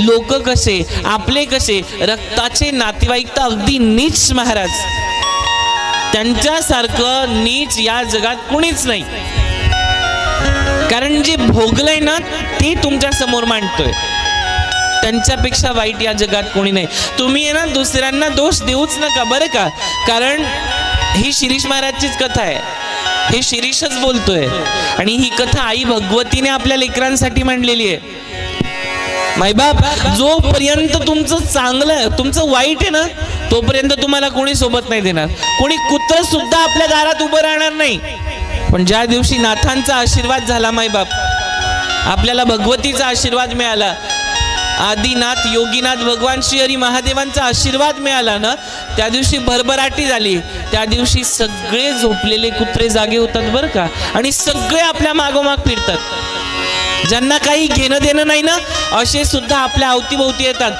लोक कसे आपले कसे रक्ताचे नातेवाईक तर अगदी नीच महाराज. त्यांच्यासारखं नीच या जगात कुणीच नाही. कारण जे भोगलंय ना ते तुमच्यासमोर मांडतोय. त्यांच्यापेक्षा वाईट या जगात कोणी नाही. तुम्ही आहे ना दुसऱ्यांना दोष देऊच नका बरं का? कारण ही शिरीष महाराजचीच कथा आहे. हे शिरीषच बोलतोय. आणि ही कथा आई भगवतीने आपल्या लेकरांसाठी मांडलेली आहे. मायबाप जोपर्यंत तुमचं चांगलं आहे तुमचं वाईट आहे ना तोपर्यंत तुम्हाला कोणी सोबत नाही देणार. कोणी कुत्र सुद्धा आपल्या दारात उभं राहणार नाही. पण ज्या दिवशी नाथांचा आशीर्वाद झाला मायबाप आपल्याला भगवतीचा आशीर्वाद मिळाला. आदिनाथ योगीनाथ भगवान श्री हरी महादेवांचा आशीर्वाद मिळाला ना त्या दिवशी भरभराटी झाली. त्या दिवशी सगळे झोपलेले कुत्रे जागे होतात बरं का? आणि सगळे आपल्या मागोमाग फिरतात. ज्यांना काही घेणं देणं नाही ना असे सुद्धा आपल्या अवतीभोवती येतात.